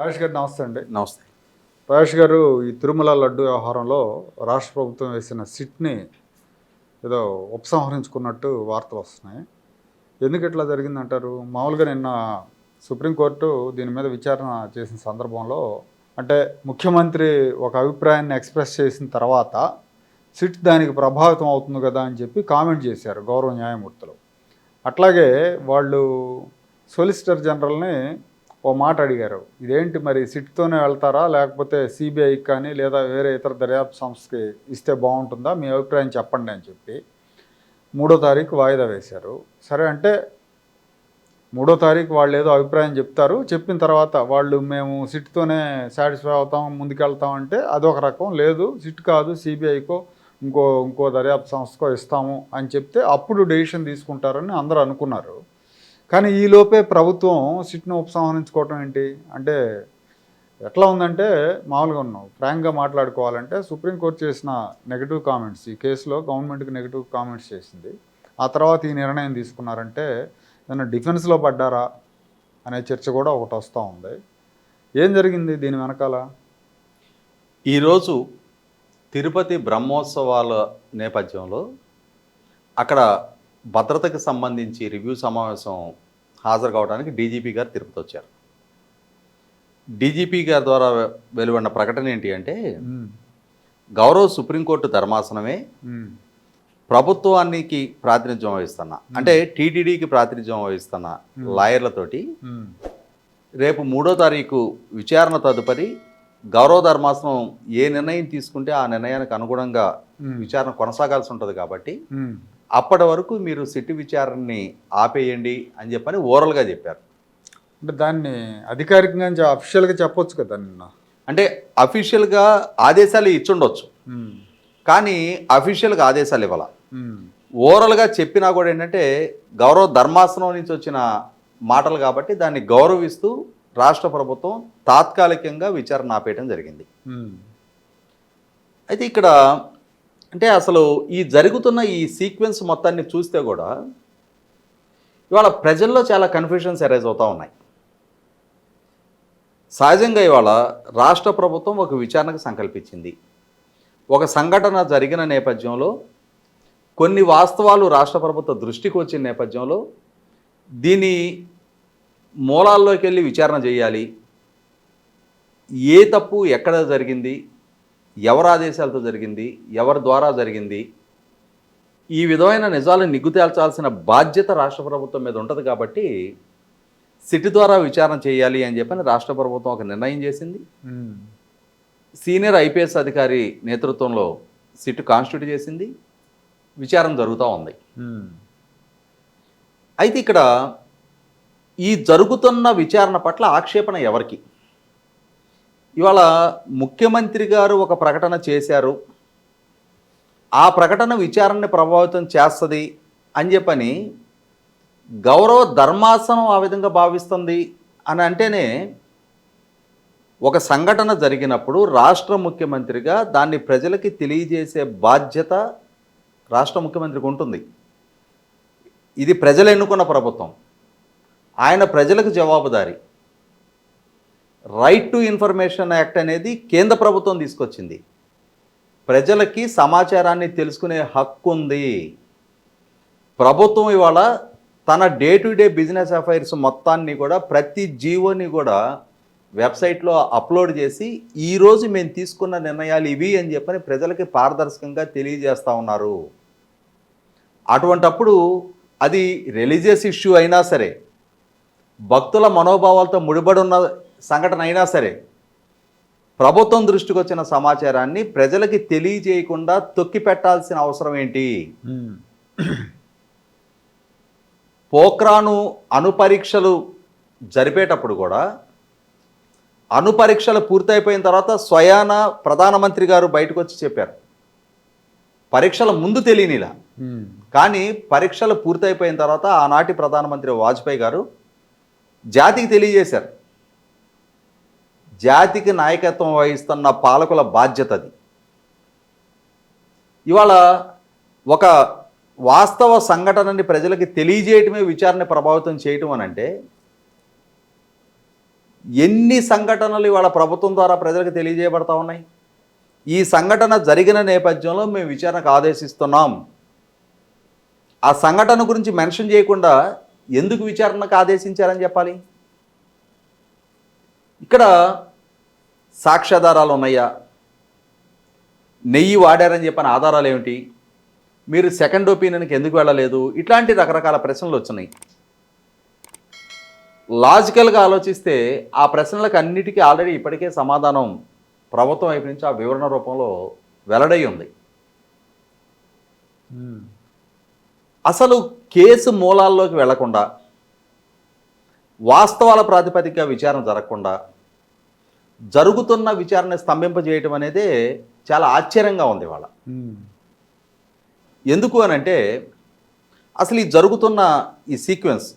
రాజేష్ గారు నమస్తే అండి. నమస్తే. రాజేష్ గారు ఈ తిరుమల లడ్డు వ్యవహారంలో రాష్ట్ర ప్రభుత్వం వేసిన సిట్ని ఏదో ఉపసంహరించుకున్నట్టు వార్తలు వస్తున్నాయి. ఎందుకు ఇట్లా జరిగిందంటారు? మామూలుగా నిన్న సుప్రీంకోర్టు దీని మీద విచారణ చేసిన సందర్భంలో అంటే ముఖ్యమంత్రి ఒక అభిప్రాయాన్ని ఎక్స్ప్రెస్ చేసిన తర్వాత సిట్ దానికి ప్రభావితం అవుతుంది కదా అని చెప్పి కామెంట్ చేశారు గౌరవ న్యాయమూర్తులు. అట్లాగే వాళ్ళు సొలిసిటర్ జనరల్ని ఓ మాట అడిగారు. ఇదేంటి మరి సిట్తోనే వెళ్తారా? లేకపోతే సిబిఐకి కానీ లేదా వేరే ఇతర దర్యాప్తు సంస్థకి ఇస్తే బాగుంటుందా? మీ అభిప్రాయం చెప్పండి అని చెప్పి మూడో తారీఖు వాయిదా వేశారు. సరే అంటే మూడో తారీఖు వాళ్ళు ఏదో అభిప్రాయం చెప్తారు. చెప్పిన తర్వాత వాళ్ళు మేము సిట్తోనే సాటిస్ఫై అవుతాం ముందుకెళ్తాం అంటే అదొక రకం. లేదు సిట్ కాదు సిబిఐకో ఇంకో ఇంకో దర్యాప్తు సంస్థకో ఇస్తాము అని చెప్తే అప్పుడు డెసిషన్ తీసుకుంటారని అందరూ అనుకున్నారు. కానీ ఈ లోపే ప్రభుత్వం సిట్ను ఉపసంహరించుకోవటం ఏంటి? అంటే ఎట్లా ఉందంటే మామూలుగా ఉన్నాం. ఫ్రాంక్గా మాట్లాడుకోవాలంటే సుప్రీంకోర్టు చేసిన నెగిటివ్ కామెంట్స్ ఈ కేసులో గవర్నమెంట్కి నెగిటివ్ కామెంట్స్ చేసింది. ఆ తర్వాత ఈ నిర్ణయం తీసుకున్నారంటే ఏదైనా డిఫెన్స్లో పడ్డారా అనే చర్చ కూడా ఒకటి వస్తూ ఉంది. ఏం జరిగింది దీని వెనకాల? ఈరోజు తిరుపతి బ్రహ్మోత్సవాల నేపథ్యంలో అక్కడ భద్రతకు సంబంధించి రివ్యూ సమావేశం హాజరు కావడానికి డీజీపీ గారు తిరుపతి వచ్చారు. డీజీపీ గారి ద్వారా వెలువడిన ప్రకటన ఏంటి అంటే గౌరవ సుప్రీంకోర్టు ధర్మాసనమే ప్రభుత్వానికి ప్రాతినిధ్యం వహిస్తున్న అంటే టీటీడీకి ప్రాతినిధ్యం వహిస్తున్న లాయర్లతోటి రేపు మూడో తారీఖు విచారణ తదుపరి గౌరవ ధర్మాసనం ఏ నిర్ణయం తీసుకుంటే ఆ నిర్ణయానికి అనుగుణంగా విచారణ కొనసాగాల్సి ఉంటుంది కాబట్టి అప్పటి వరకు మీరు సిట్టు విచారణని ఆపేయండి అని చెప్పని ఓరల్గా చెప్పారు. అంటే దాన్ని అధికారికంగా అఫీషియల్గా చెప్పొచ్చు కదా నిన్న. అంటే అఫీషియల్గా ఆదేశాలు ఇచ్చుండొచ్చు. కానీ అఫీషియల్గా ఆదేశాలు ఇవ్వాల. ఉమ్, ఓరల్గా చెప్పినా కూడా ఏంటంటే గౌరవ ధర్మాసనం నుంచి వచ్చిన మాటలు కాబట్టి దాన్ని గౌరవిస్తూ రాష్ట్ర ప్రభుత్వం తాత్కాలికంగా విచారణ ఆపేయడం జరిగింది. అయితే ఇక్కడ అంటే అసలు ఈ జరుగుతున్న ఈ సీక్వెన్స్ మొత్తాన్ని చూస్తే కూడా ఇవాళ ప్రజల్లో చాలా కన్ఫ్యూషన్స్ అరైజ్ అవుతూ ఉన్నాయి. సహజంగా ఇవాళ రాష్ట్ర ప్రభుత్వం ఒక విచారణకు సంకల్పించింది. ఒక సంఘటన జరిగిన నేపథ్యంలో కొన్ని వాస్తవాలు రాష్ట్ర ప్రభుత్వ దృష్టికి వచ్చిన నేపథ్యంలో దీని మూలాల్లోకి వెళ్ళి విచారణ చేయాలి. ఏ తప్పు ఎక్కడ జరిగింది ఎవరి ఆదేశాలతో జరిగింది ఎవరి ద్వారా జరిగింది ఈ విధమైన నిజాలను నిగ్గు తేల్చాల్సిన బాధ్యత రాష్ట్ర ప్రభుత్వం మీద ఉంటుంది కాబట్టి సిటీ ద్వారా విచారణ చేయాలి అని చెప్పని రాష్ట్ర ప్రభుత్వం ఒక నిర్ణయం చేసింది. సీనియర్ ఐపీఎస్ అధికారి నేతృత్వంలో సిట్ కాన్స్టిట్యూట్ చేసింది. విచారణ జరుగుతూ ఉంది. అయితే ఇక్కడ ఈ జరుగుతున్న విచారణ పట్ల ఆక్షేపణ ఎవరికి? ఇవాళ ముఖ్యమంత్రి గారు ఒక ప్రకటన చేశారు. ఆ ప్రకటన విచారణని ప్రభావితం చేస్తుంది అని చెప్పని గౌరవ ధర్మాసనం ఆ విధంగా భావిస్తుంది అని అంటేనే ఒక సంఘటన జరిగినప్పుడు రాష్ట్ర ముఖ్యమంత్రిగా దాన్ని ప్రజలకి తెలియజేసే బాధ్యత రాష్ట్ర ముఖ్యమంత్రికి ఉంటుంది. ఇది ప్రజలు ఎన్నుకున్న ప్రభుత్వం. ఆయన ప్రజలకు జవాబుదారి. రైట్ టు ఇన్ఫర్మేషన్ యాక్ట్ అనేది కేంద్ర ప్రభుత్వం తీసుకొచ్చింది. ప్రజలకి సమాచారాన్ని తెలుసుకునే హక్కు ఉంది. ప్రభుత్వం ఇవాళ తన day to day business affairs మొత్తాన్ని కూడా ప్రతి జీవోని కూడా వెబ్సైట్లో అప్లోడ్ చేసి ఈరోజు మేము తీసుకున్న నిర్ణయాలు ఇవి అని చెప్పని ప్రజలకి పారదర్శకంగా తెలియజేస్తూ ఉన్నారు. అటువంటప్పుడు అది రిలీజియస్ ఇష్యూ అయినా సరే భక్తుల మనోభావాలతో ముడిపడి ఉన్న సంఘటన అయినా సరే ప్రభుత్వం దృష్టికి వచ్చిన సమాచారాన్ని ప్రజలకి తెలియజేయకుండా తొక్కి పెట్టాల్సిన అవసరం ఏంటి? ఉమ్, పోక్రాను అణుపరీక్షలు జరిపేటప్పుడు కూడా అణుపరీక్షలు పూర్తయిపోయిన తర్వాత స్వయాన ప్రధానమంత్రి గారు బయటకు వచ్చి చెప్పారు. పరీక్షల ముందు తెలియనిలా. ఉమ్, కానీ పరీక్షలు పూర్తయిపోయిన తర్వాత ఆనాటి ప్రధానమంత్రి వాజ్పేయి గారు జాతికి తెలియజేశారు. జాతికి నాయకత్వం వహిస్తున్న పాలకుల బాధ్యత అది. ఇవాళ ఒక వాస్తవ సంఘటనని ప్రజలకి తెలియజేయటమే విచారణ ప్రభావితం చేయటం అని అంటే ఎన్ని సంఘటనలు ఇవాళ ప్రభుత్వం ద్వారా ప్రజలకు తెలియజేయబడతా ఉన్నాయి? ఈ సంఘటన జరిగిన నేపథ్యంలో మేము విచారణకు ఆదేశిస్తున్నాం. ఆ సంఘటన గురించి మెన్షన్ చేయకుండా ఎందుకు విచారణకు ఆదేశించారని చెప్పాలి? ఇక్కడ సాక్ష్యాధారాలు ఉన్నాయా? నెయ్యి వాడారని చెప్పిన ఆధారాలు ఏమిటి? మీరు సెకండ్ ఒపీనియన్కి ఎందుకు వెళ్ళలేదు? ఇట్లాంటి రకరకాల ప్రశ్నలు వచ్చినాయి. లాజికల్గా ఆలోచిస్తే ఆ ప్రశ్నలకు అన్నిటికీ ఆల్రెడీ ఇప్పటికే సమాధానం ప్రభుత్వం వైపు నుంచి ఆ వివరణ రూపంలో వెల్లడై ఉంది. అసలు కేసు మూలాల్లోకి వెళ్ళకుండా వాస్తవాల ప్రాతిపదిక విచారణ జరగకుండా జరుగుతున్న విచారణ స్తంభింపజేయటం అనేది చాలా ఆశ్చర్యంగా ఉంది వాళ్ళ. ఎందుకు అని అంటే అసలు ఈ జరుగుతున్న ఈ సీక్వెన్స్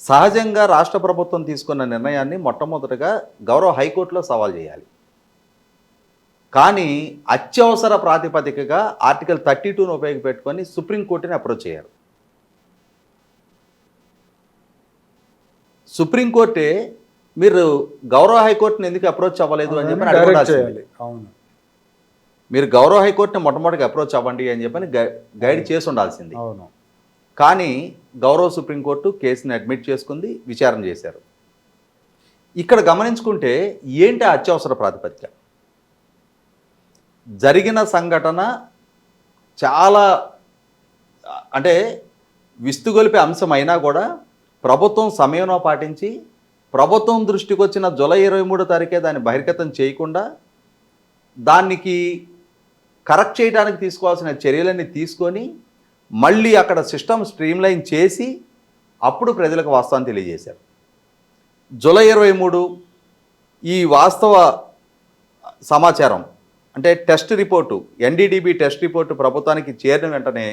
సహజంగా రాష్ట్ర ప్రభుత్వం తీసుకున్న నిర్ణయాన్ని మొట్టమొదటగా గౌరవ హైకోర్టులో సవాల్ చేయాలి. కానీ అత్యవసర ప్రాతిపదికగా ఆర్టికల్ థర్టీ టూను ఉపయోగపెట్టుకొని సుప్రీంకోర్టుని అప్రోచ్ చేయారు. సుప్రీంకోర్టే మీరు గౌరవ హైకోర్టుని ఎందుకు అప్రోచ్ అవ్వలేదు అని చెప్పి అవును. మీరు గౌరవ హైకోర్టుని మొట్టమొదటిగా అప్రోచ్ అవ్వండి అని చెప్పని గైడ్ చేసి ఉండాల్సింది. అవును. కానీ గౌరవ సుప్రీంకోర్టు కేసుని అడ్మిట్ చేసుకుంది విచారణ చేశారు. ఇక్కడ గమనించుకుంటే ఏంటి అత్యవసర ప్రాతిపదిక? జరిగిన సంఘటన చాలా అంటే విస్తుగొలిపే అంశం అయినా కూడా ప్రభుత్వం సమయంలో పాటించి ప్రభుత్వం దృష్టికి వచ్చిన జూలై ఇరవై మూడో తారీఖే దాన్ని బహిర్గతం చేయకుండా దానికి కరెక్ట్ చేయడానికి తీసుకోవాల్సిన చర్యలన్నీ తీసుకొని మళ్ళీ అక్కడ సిస్టమ్ స్ట్రీమ్లైన్ చేసి అప్పుడు ప్రజలకు వాస్తవాన్ని తెలియజేశారు. జూలై ఇరవై మూడు ఈ వాస్తవ సమాచారం అంటే test report NDDB test report ప్రభుత్వానికి చేరిన వెంటనే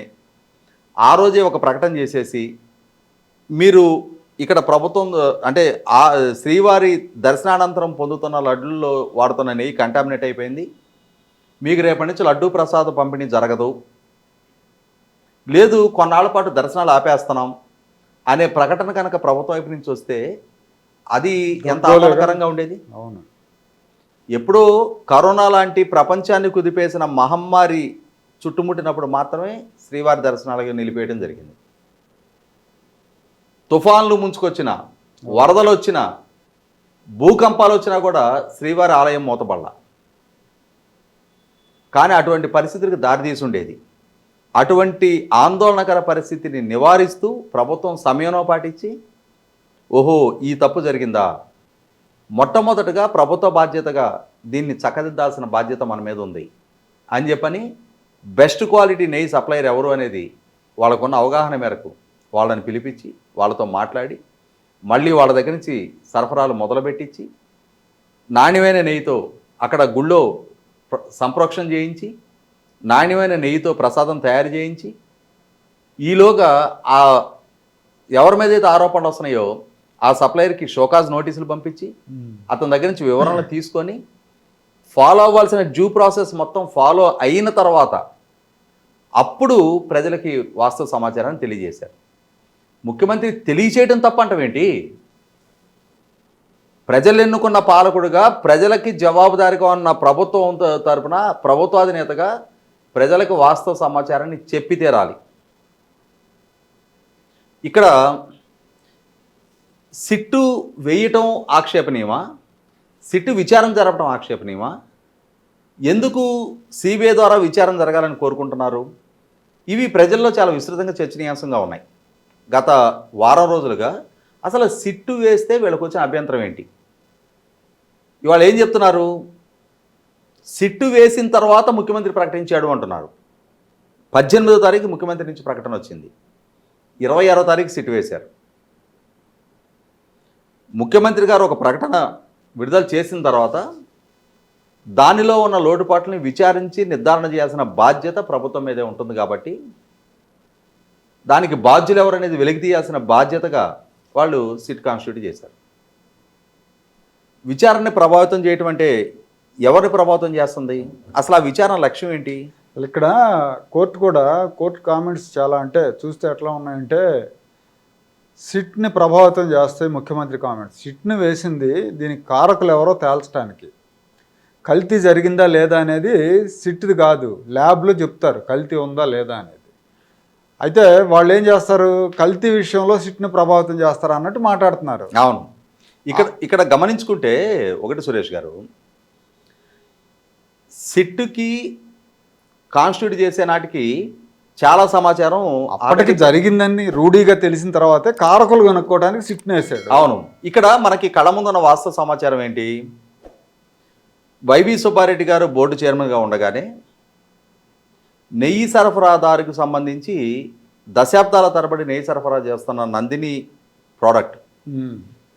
ఆ రోజే ఒక ప్రకటన చేసేసి మీరు ఇక్కడ ప్రభుత్వం అంటే ఆ శ్రీవారి దర్శనానంతరం పొందుతున్న లడ్డుల్లో వాడుతున్న నెయ్యి కంటామినేట్ అయిపోయింది. మీకు రేపటి నుంచి లడ్డూ ప్రసాదం పంపిణీ జరగదు. లేదు కొన్నాళ్ళ పాటు దర్శనాలు ఆపేస్తున్నాం అనే ప్రకటన కనుక ప్రభుత్వం వైపు నుంచి వస్తే అది ఎంత. ఆహ్లాదకరంగా ఉండేది? అవును. ఎప్పుడో కరోనా లాంటి ప్రపంచాన్ని కుదిపేసిన మహమ్మారి చుట్టుముట్టినప్పుడు మాత్రమే శ్రీవారి దర్శనాలకు నిలిపేయడం జరిగింది. తుఫాన్లు ముంచుకొచ్చిన వరదలు వచ్చిన భూకంపాలు వచ్చినా కూడా శ్రీవారి ఆలయం మూతపడ్డ కానీ అటువంటి పరిస్థితులకు దారితీసి ఉండేది అటువంటి ఆందోళనకర పరిస్థితిని నివారిస్తూ ప్రభుత్వం సమయంలో పాటించి ఓహో ఈ తప్పు జరిగిందా? మొట్టమొదటగా ప్రభుత్వ బాధ్యతగా దీన్ని చక్కదిద్దాల్సిన బాధ్యత మన మీద ఉంది అని చెప్పని బెస్ట్ క్వాలిటీ నెయ్యి సప్లయర్ ఎవరు అనేది వాళ్ళకున్న అవగాహన మేరకు వాళ్ళని పిలిపించి వాళ్ళతో మాట్లాడి మళ్ళీ వాళ్ళ దగ్గర నుంచి సరఫరాలు మొదలుపెట్టించి నాణ్యమైన నెయ్యితో అక్కడ గుళ్ళో ప్ర- సంప్రోక్షణ చేయించి నాణ్యమైన నెయ్యితో ప్రసాదం తయారు చేయించి ఈలోగా ఆ ఎవరి మీద అయితే ఆరోపణలు వస్తున్నాయో ఆ సప్లయర్కి షోకాజ్ నోటీసులు పంపించి. అతని దగ్గర నుంచి వివరణలు తీసుకొని ఫాలో అవ్వాల్సిన డ్యూ ప్రాసెస్ మొత్తం ఫాలో అయిన తర్వాత అప్పుడు ప్రజలకి వాస్తవ సమాచారాన్ని తెలియజేశారు ముఖ్యమంత్రి తెలియచేయడం తప్పంటమేంటి ప్రజలు ఎన్నుకున్న పాలకుడుగా ప్రజలకి జవాబుదారిగా ఉన్న ప్రభుత్వం తరపున ప్రభుత్వాధినేతగా ప్రజలకు వాస్తవ సమాచారాన్ని చెప్పి తీరాలి. ఇక్కడ సిట్టు వేయటం ఆక్షేపణీయమా? సిట్టు విచారం జరపడం ఆక్షేపణీయమా? ఎందుకు సిబిఐ ద్వారా విచారం జరగాలని కోరుకుంటున్నారు? ఇవి ప్రజల్లో చాలా విస్తృతంగా చర్చనీయాంశంగా ఉన్నాయి. గత వారం రోజులుగా అసలు సిట్టు వేస్తే వీళ్ళకి వచ్చిన అభ్యంతరం ఏంటి? ఇవాళ ఏం చెప్తున్నారు? సిట్టు వేసిన తర్వాత ముఖ్యమంత్రి ప్రకటించాడు అంటున్నారు. పద్దెనిమిదో తారీఖు ముఖ్యమంత్రి నుంచి ప్రకటన వచ్చింది. ఇరవై ఆరో తారీఖు సిట్టు వేశారు. ముఖ్యమంత్రి గారు ఒక ప్రకటన విడుదల చేసిన తర్వాత దానిలో ఉన్న లోటుపాట్లని విచారించి నిర్ధారణ చేయాల్సిన బాధ్యత ప్రభుత్వం మీదే ఉంటుంది కాబట్టి దానికి బాధ్యులు ఎవరనేది వెలికి తీయాల్సిన బాధ్యతగా వాళ్ళు సిట్ కాన్స్టిట్యూట్ చేశారు. విచారణని ప్రభావితం చేయటం అంటే ఎవరిని ప్రభావితం చేస్తుంది? అసలు ఆ విచారణ లక్ష్యం ఏంటి? ఇక్కడ కోర్టు కూడా కోర్టు కామెంట్స్ చాలా అంటే చూస్తే ఎట్లా ఉన్నాయంటే సిట్ని ప్రభావితం చేస్తాయి ముఖ్యమంత్రి కామెంట్స్. సిట్ని వేసింది దీనికి కారకులు ఎవరో తేల్చడానికి కల్తీ జరిగిందా లేదా అనేది సిట్ది కాదు ల్యాబ్లో చెప్తారు కల్తీ ఉందా లేదా అనేది. అయితే వాళ్ళు ఏం చేస్తారు? కల్తీ విషయంలో సిట్ని ప్రభావితం చేస్తారు అన్నట్టు మాట్లాడుతున్నారు. అవును. ఇక్కడ ఇక్కడ గమనించుకుంటే ఒకటి సురేష్ గారు సిట్టుకి కాన్స్టిట్యూట్ చేసే నాటికి చాలా సమాచారం అప్పటికి జరిగిందని రూఢీగా తెలిసిన తర్వాతే కారకులు కనుక్కోవడానికి సిట్ని వేసాడు. అవును. ఇక్కడ మనకి కళ్ళ ముందున్న వాస్తవ సమాచారం ఏంటి? వైవి సుబ్బారెడ్డి గారు బోర్డు చైర్మన్గా ఉండగానే నెయ్యి సరఫరాదారుకు సంబంధించి దశాబ్దాల తరబడి నెయ్యి సరఫరా చేస్తున్న నందిని ప్రోడక్ట్.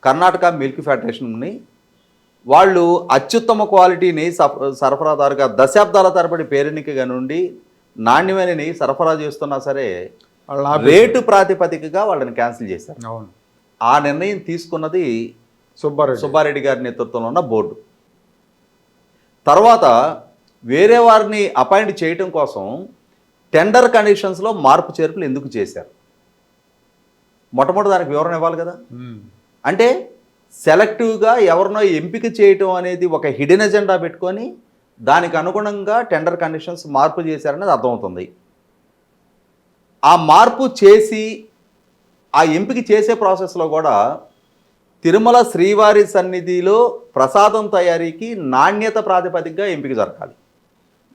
కర్ణాటక మిల్క్ ఫెడరేషన్ని వాళ్ళు అత్యుత్తమ క్వాలిటీ నెయ్యి సఫ- సరఫరాదారుగా దశాబ్దాల తరబడి పేరెన్నికగా నుండి నాణ్యమైన నెయ్యి సరఫరా చేస్తున్నా సరే. రేటు ప్రాతిపదికగా వాళ్ళని క్యాన్సిల్ చేశారు. అవును. ఆ నిర్ణయం తీసుకున్నది సుబ్బారెడ్డి. సుబ్బారెడ్డి గారి నేతృత్వంలో ఉన్న బోర్డు. తర్వాత వేరే వారిని అపాయింట్ చేయటం కోసం టెండర్ కండిషన్స్లో మార్పు చేర్పులు ఎందుకు చేశారు? మొట్టమొదటి దానికి వివరణ ఇవ్వాలి కదా. అంటే సెలెక్టివ్గా ఎవరినో ఎంపిక చేయటం అనేది ఒక హిడెన్ ఎజెండా పెట్టుకొని దానికి అనుగుణంగా టెండర్ కండిషన్స్ మార్పు చేశారనేది అర్థమవుతుంది. ఆ మార్పు చేసి ఆ ఎంపిక చేసే ప్రాసెస్లో కూడా తిరుమల శ్రీవారి సన్నిధిలో ప్రసాదం తయారీకి నాణ్యత ప్రాతిపదికగా ఎంపిక జరగాలి.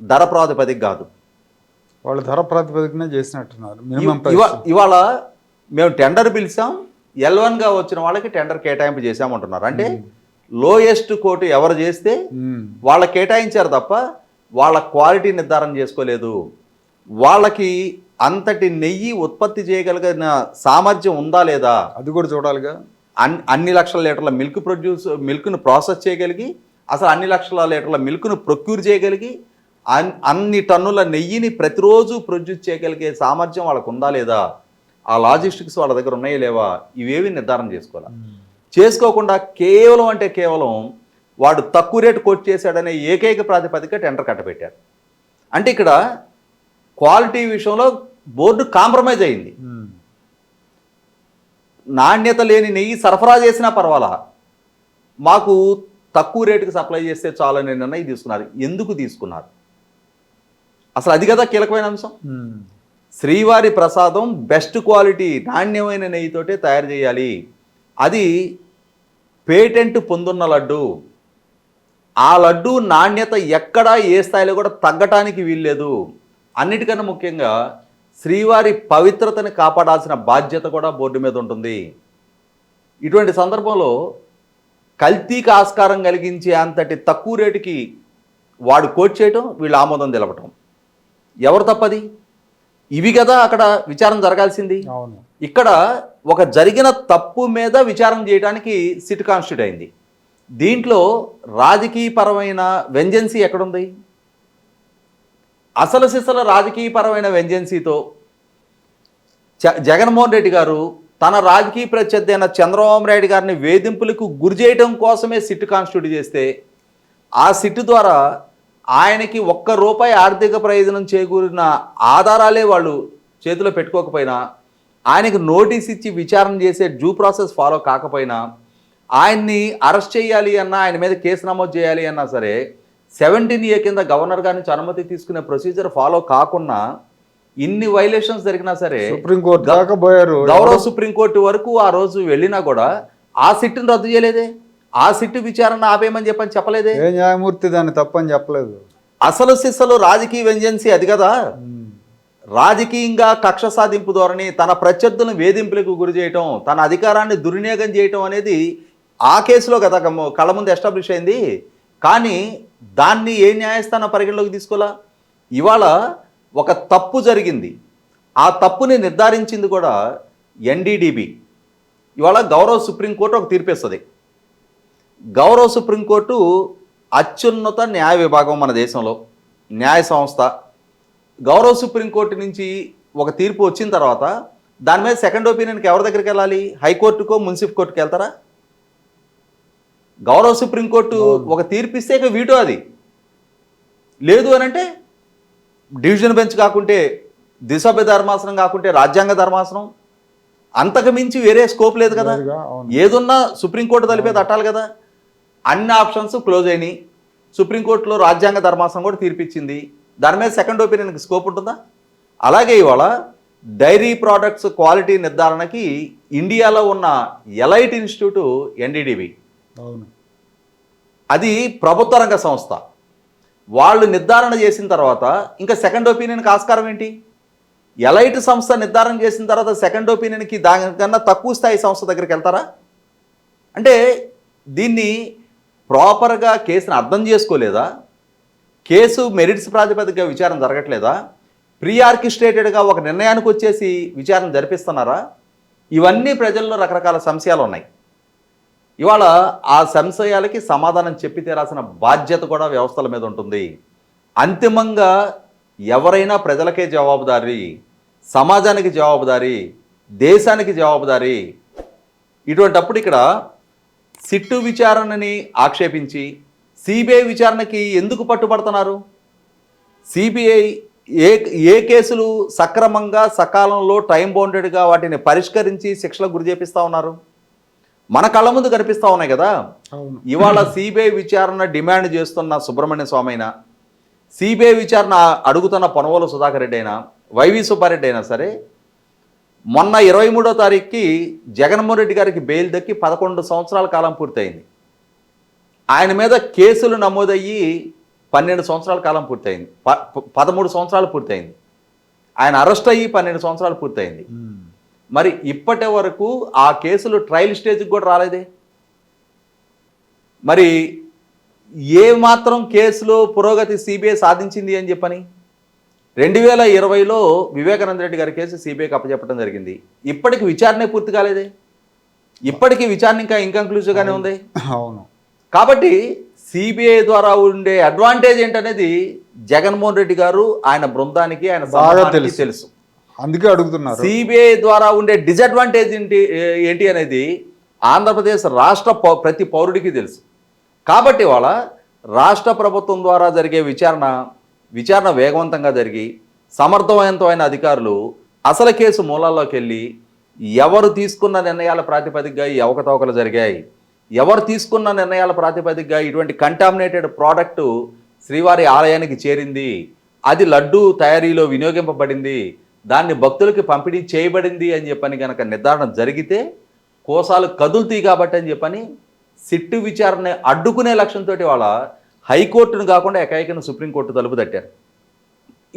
ధర ప్రాతిపదిక కాదు. వాళ్ళు ధర ప్రాతిపదికనే చేసినట్టున్నారు. మినిమం ఇవాళ మేము టెండర్ పిలిచాం ఎల్గా వచ్చిన వాళ్ళకి టెండర్ కేటాయింపు చేశామంటున్నారు. అంటే లోయెస్ట్ కోర్టు ఎవరు చేస్తే వాళ్ళ కేటాయించారు తప్ప వాళ్ళ క్వాలిటీ నిర్ధారణ చేసుకోలేదు. వాళ్ళకి అంతటి నెయ్యి ఉత్పత్తి చేయగలిగిన సామర్థ్యం ఉందా లేదా? అది కూడా చూడాలిగా. అన్ అన్ని లక్షల లీటర్ల మిల్క్ ప్రొడ్యూస్ మిల్క్ను ప్రాసెస్ చేయగలిగి అసలు అన్ని లక్షల లీటర్ల మిల్క్ను ప్రొక్యూర్ చేయగలిగి అన్ని టన్నుల నెయ్యిని ప్రతిరోజు ప్రొడ్యూస్ చేయగలిగే సామర్థ్యం వాళ్ళకు ఉందా లేదా? ఆ లాజిస్టిక్స్ వాళ్ళ దగ్గర ఉన్నాయా లేవా? ఇవేవి నిర్ధారణ చేసుకోవాలి? చేసుకోకుండా కేవలం అంటే కేవలం వాడు తక్కువ రేటు కోట్ చేశాడనే ఏకైక ప్రాతిపదిక టెండర్ కట్టబెట్టారు. అంటే ఇక్కడ క్వాలిటీ విషయంలో బోర్డు కాంప్రమైజ్ అయింది. నాణ్యత లేని నెయ్యి సరఫరా చేసినా పర్వాలా? మాకు తక్కువ రేటుకి సప్లై చేస్తే చాలనే నిర్ణయం తీసుకున్నారు. ఎందుకు తీసుకున్నారు? అసలు అది కదా కీలకమైన అంశం. శ్రీవారి ప్రసాదం బెస్ట్ క్వాలిటీ నాణ్యమైన నెయ్యితోటే తయారు చేయాలి. అది పేటెంట్ పొందున్న లడ్డు. ఆ లడ్డు నాణ్యత ఎక్కడా ఏ స్థాయిలో కూడా తగ్గటానికి వీల్లేదు. అన్నిటికన్నా ముఖ్యంగా శ్రీవారి పవిత్రతని కాపాడాల్సిన బాధ్యత కూడా బోర్డు మీద ఉంటుంది. ఇటువంటి సందర్భంలో కల్తీకి ఆస్కారం కలిగించే అంతటి తక్కువ రేటుకి వాడు కోట్ చేయటం వీళ్ళు ఆమోదం తెలపటం. ఎవరు తప్పది? ఇవి కదా అక్కడ విచారణ జరగాల్సింది. అవును. ఇక్కడ ఒక జరిగిన తప్పు మీద విచారణ చేయడానికి సిట్ కాన్స్టిట్యూట్ అయింది. దీంట్లో రాజకీయపరమైన వెంజెన్సీ ఎక్కడుంది? అసలు సిసల రాజకీయపరమైన వెంజెన్సీతో జగన్మోహన్ రెడ్డి గారు తన రాజకీయ ప్రత్యర్థి అయిన చంద్రబాబు నాయుడు గారిని వేధింపులకు గురి చేయడం కోసమే సిట్ కాన్స్టిట్యూట్ చేస్తే ఆ సిట్ ద్వారా ఆయనకి ఒక్క రూపాయి ఆర్థిక ప్రయోజనం చేకూరిన ఆధారాలే వాళ్ళు చేతిలో పెట్టుకోకపోయినా ఆయనకి నోటీస్ ఇచ్చి విచారణ చేసే డ్యూ ప్రాసెస్ ఫాలో కాకపోయినా ఆయన్ని అరెస్ట్ చేయాలి అన్నా ఆయన మీద కేసు నమోదు చేయాలి అన్నా సరే సెవెంటీన్ ఏ కింద గవర్నర్ గారి నుంచి అనుమతి తీసుకునే ప్రొసీజర్ ఫాలో కాకుండా ఇన్ని వైలేషన్స్ జరిగినా సరే సుప్రీంకోర్టు గౌరవ సుప్రీంకోర్టు వరకు ఆ రోజు వెళ్ళినా కూడా ఆ సిట్టును రద్దు చేయలేదే. ఆ సిట్టు విచారణ ఆపేయమని చెప్పని చెప్పలేదే? ఏ న్యాయమూర్తి దాన్ని తప్పని చెప్పలేదు. అసలు సిస్సలు రాజకీయ వెంజెన్సీ అది కదా. రాజకీయంగా కక్ష సాధింపు ధోరణి తన ప్రత్యర్థులను వేధింపులకు గురి చేయటం తన అధికారాన్ని దుర్వినియోగం చేయటం అనేది ఆ కేసులో కదా కమ్మ- కళ్ళ ముందు ఎస్టాబ్లిష్ అయింది. కానీ దాన్ని ఏ న్యాయస్థానం పరిగణలోకి తీసుకోలా? ఇవాళ ఒక తప్పు జరిగింది. ఆ తప్పుని నిర్ధారించింది కూడా ఎన్డీడీబీ. ఇవాళ గౌరవ సుప్రీంకోర్టు ఒక తీర్పిస్తుంది గౌరవ సుప్రీంకోర్టు అత్యున్నత న్యాయ విభాగం మన దేశంలో న్యాయ సంస్థ. గౌరవ సుప్రీంకోర్టు నుంచి ఒక తీర్పు వచ్చిన తర్వాత దాని మీద సెకండ్ ఒపీనియన్కి ఎవరి దగ్గరికి వెళ్ళాలి? హైకోర్టుకో మున్సిపల్ కోర్టుకి వెళ్తారా? గౌరవ సుప్రీంకోర్టు ఒక తీర్పు ఇస్తే ఇక వీటో అది. లేదు అని అంటే డివిజన్ బెంచ్ కాకుంటే దిశభ్య ధర్మాసనం కాకుంటే రాజ్యాంగ ధర్మాసనం. అంతకు మించి వేరే స్కోప్ లేదు కదా. ఏదున్నా సుప్రీంకోర్టు తలిపే తట్టాలి కదా. అన్ని ఆప్షన్స్ క్లోజ్ అయినాయి. సుప్రీంకోర్టులో రాజ్యాంగ ధర్మాసనం కూడా తీర్పిచ్చింది. దాని మీద సెకండ్ ఒపీనియన్కి స్కోప్ ఉంటుందా? అలాగే ఇవాళ డైరీ ప్రోడక్ట్స్ క్వాలిటీ నిర్ధారణకి ఇండియాలో ఉన్న ఎలైట్ ఇన్స్టిట్యూట్ ఎన్డీడీబీ అవును. అది ప్రభుత్వ రంగ సంస్థ. వాళ్ళు నిర్ధారణ చేసిన తర్వాత ఇంకా సెకండ్ ఒపీనియన్కి ఆస్కారం ఏంటి? ఎలైట్ సంస్థ నిర్ధారణ చేసిన తర్వాత సెకండ్ ఒపీనియన్కి దానికన్నా తక్కువ స్థాయి సంస్థ దగ్గరికి వెళ్తారా? అంటే దీన్ని ప్రాపర్గా కేసుని అర్థం చేసుకోలేదా? కేసు మెరిట్స్ ప్రాతిపదికగా విచారణ జరగట్లేదా? ప్రీ ఆర్కిస్ట్రేటెడ్గా ఒక నిర్ణయానికి వచ్చేసి విచారణ జరిపిస్తున్నారా? ఇవన్నీ ప్రజల్లో రకరకాల సంశయాలు ఉన్నాయి. ఇవాళ ఆ సంశయాలకి సమాధానం చెప్పి తీరాల్సిన బాధ్యత కూడా వ్యవస్థల మీద ఉంటుంది. అంతిమంగా ఎవరైనా ప్రజలకే జవాబుదారి సమాజానికి జవాబుదారి దేశానికి జవాబుదారి ఇటువంటప్పుడు ఇక్కడ సిట్టు విచారణని ఆక్షేపించి సిబిఐ విచారణకి ఎందుకు పట్టుబడుతున్నారు? సిబిఐ ఏ ఏ కేసులు సక్రమంగా సకాలంలో టైం బౌండెడ్గా వాటిని పరిష్కరించి శిక్షలకు గురి చేపిస్తూ ఉన్నారు? మన కళ్ళ ముందు కనిపిస్తూ ఉన్నాయి కదా? ఇవాళ సిబిఐ విచారణ డిమాండ్ చేస్తున్న సుబ్రహ్మణ్య స్వామి అయినా సిబిఐ విచారణ అడుగుతున్న పొనవోలు సుధాకర్ రెడ్డి అయినా వైవి సుబ్బారెడ్డి అయినా సరే మొన్న ఇరవై మూడో తారీఖుకి జగన్మోహన్ రెడ్డి గారికి బెయిల్ దక్కి పదకొండు సంవత్సరాల కాలం పూర్తయింది. ఆయన మీద కేసులు నమోదయ్యి పన్నెండు సంవత్సరాల కాలం పూర్తయింది. ప- పదమూడు సంవత్సరాలు పూర్తయింది. ఆయన అరెస్ట్ అయ్యి పన్నెండు సంవత్సరాలు పూర్తయింది. మరి ఇప్పటి వరకు ఆ కేసులు ట్రయల్ స్టేజ్కి కూడా రాలేదే? మరి ఏ మాత్రం కేసులో పురోగతి సిబిఐ సాధించింది అని చెప్పని? రెండు వేల ఇరవైలో వివేకానంద రెడ్డి గారి కేసు సిబిఐకి అప్పచెప్పడం జరిగింది. ఇప్పటికి విచారణే పూర్తి కాలేదే? ఇప్పటికీ విచారణ ఇంకా ఇంకన్క్లూజివ్గానే ఉంది? అవును. కాబట్టి సిబిఐ ద్వారా ఉండే అడ్వాంటేజ్ ఏంటనేది జగన్మోహన్ రెడ్డి గారు ఆయన బృందానికి ఆయన బాగా తెలుసు. తెలుసు. అందుకే అడుగుతున్నారు. సిబిఐ ద్వారా ఉండే డిసడ్వాంటేజ్ ఏంటి ఏంటి అనేది ఆంధ్రప్రదేశ్ రాష్ట్ర పౌ- ప్రతి పౌరుడికి తెలుసు. కాబట్టి వాళ్ళ రాష్ట్ర ప్రభుత్వం ద్వారా జరిగే విచారణ విచారణ వేగవంతంగా జరిగి సమర్థవంతమైన అధికారులు అసలు కేసు మూలాల్లోకి వెళ్ళి ఎవరు తీసుకున్న నిర్ణయాల ప్రాతిపదికగా ఈ అవకతవకలు జరిగాయి. ఎవరు తీసుకున్న నిర్ణయాల ప్రాతిపదికగా ఇటువంటి కంటామినేటెడ్ ప్రోడక్ట్ శ్రీవారి ఆలయానికి చేరింది. అది లడ్డు తయారీలో వినియోగింపబడింది. దాన్ని భక్తులకి పంపిణీ చేయబడింది అని చెప్పని కనుక నిర్ధారణ జరిగితే కోసాలు కదులుతాయి కాబట్టి అని చెప్పని సిట్టు విచారణ అడ్డుకునే లక్ష్యంతో వాళ్ళ హైకోర్టును కాకుండా ఏకైకను సుప్రీంకోర్టు తలుపు తట్టారు.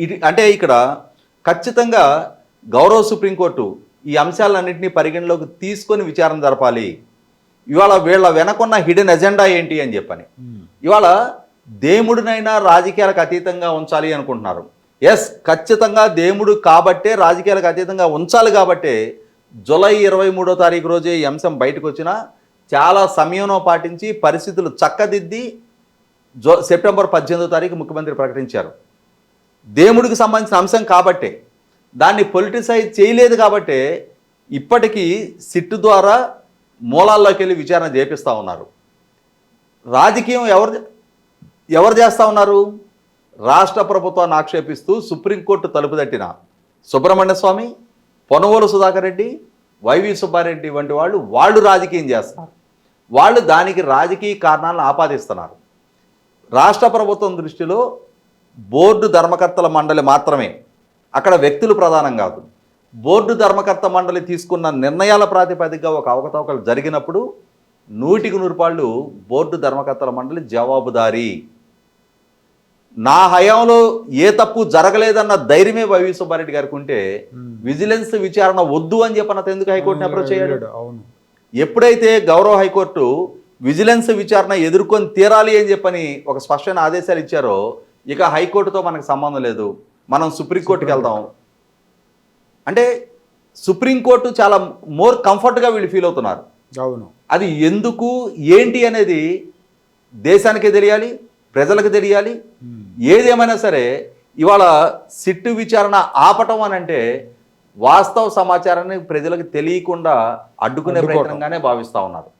ఇది అంటే ఇక్కడ ఖచ్చితంగా గౌరవ సుప్రీంకోర్టు ఈ అంశాలన్నింటినీ పరిగణలోకి తీసుకొని విచారణ జరపాలి. ఇవాళ వీళ్ళ వెనకున్న హిడెన్ ఎజెండా ఏంటి అని చెప్పని. ఇవాళ దేవుడినైనా రాజకీయాలకు అతీతంగా ఉంచాలి అనుకుంటున్నారు. ఎస్ ఖచ్చితంగా దేవుడు కాబట్టే రాజకీయాలకు అతీతంగా ఉంచాలి కాబట్టే జూలై ఇరవై మూడో తారీఖు రోజే ఈ అంశం బయటకు వచ్చినా చాలా సమయంలో పాటించి పరిస్థితులు చక్కదిద్ది జో సెప్టెంబర్ పద్దెనిమిదో తారీఖు ముఖ్యమంత్రి ప్రకటించారు. దేవుడికి సంబంధించిన అంశం కాబట్టే దాన్ని పొలిటిసైజ్ చేయలేదు కాబట్టే ఇప్పటికీ సిట్టు ద్వారా మూలాల్లోకి వెళ్ళి విచారణ చేపిస్తూ ఉన్నారు. రాజకీయం ఎవరు ఎవరు చేస్తూ ఉన్నారు? రాష్ట్ర ప్రభుత్వాన్ని ఆక్షేపిస్తూ సుప్రీంకోర్టు తలుపు తట్టిన సుబ్రహ్మణ్య స్వామి పొనవోలు సుధాకర్ రెడ్డి వైవి సుబ్బారెడ్డి వంటి వాళ్ళు వాళ్ళు రాజకీయం చేస్తున్నారు. వాళ్ళు దానికి రాజకీయ కారణాలను ఆపాదిస్తున్నారు. రాష్ట్ర ప్రభుత్వం దృష్టిలో బోర్డు ధర్మకర్తల మండలి మాత్రమే. అక్కడ వ్యక్తులు ప్రధానం కాదు. బోర్డు ధర్మకర్త మండలి తీసుకున్న నిర్ణయాల ప్రాతిపదికగా ఒక అవకతవకలు జరిగినప్పుడు నూటికి నూరు పాళ్ళు బోర్డు ధర్మకర్తల మండలి జవాబుదారీ. నా హయాంలో ఏ తప్పు జరగలేదన్న ధైర్యమే వైవి సుబ్బారెడ్డి గారికి ఉంటే విజిలెన్స్ విచారణ వద్దు అని చెప్పిన ఎందుకు హైకోర్టుని అప్రోచ్ అయ్యాడు ఎప్పుడైతే గౌరవ హైకోర్టు విజిలెన్స్ విచారణ ఎదుర్కొని తీరాలి అని చెప్పని ఒక స్పష్టమైన ఆదేశాలు ఇచ్చారో ఇక హైకోర్టుతో మనకు సంబంధం లేదు. మనం సుప్రీంకోర్టుకి వెళ్దాం. అంటే సుప్రీంకోర్టు చాలా మోర్ కంఫర్ట్గా వీళ్ళు ఫీల్ అవుతున్నారు. అవును. అది ఎందుకు ఏంటి అనేది దేశానికి తెలియాలి ప్రజలకు తెలియాలి. ఏదేమైనా సరే ఇవాళ సిట్టు విచారణ ఆపటం అని అంటే వాస్తవ సమాచారాన్ని ప్రజలకు తెలియకుండా అడ్డుకునే. ప్రయత్నంగానే భావిస్తూ ఉన్నారు.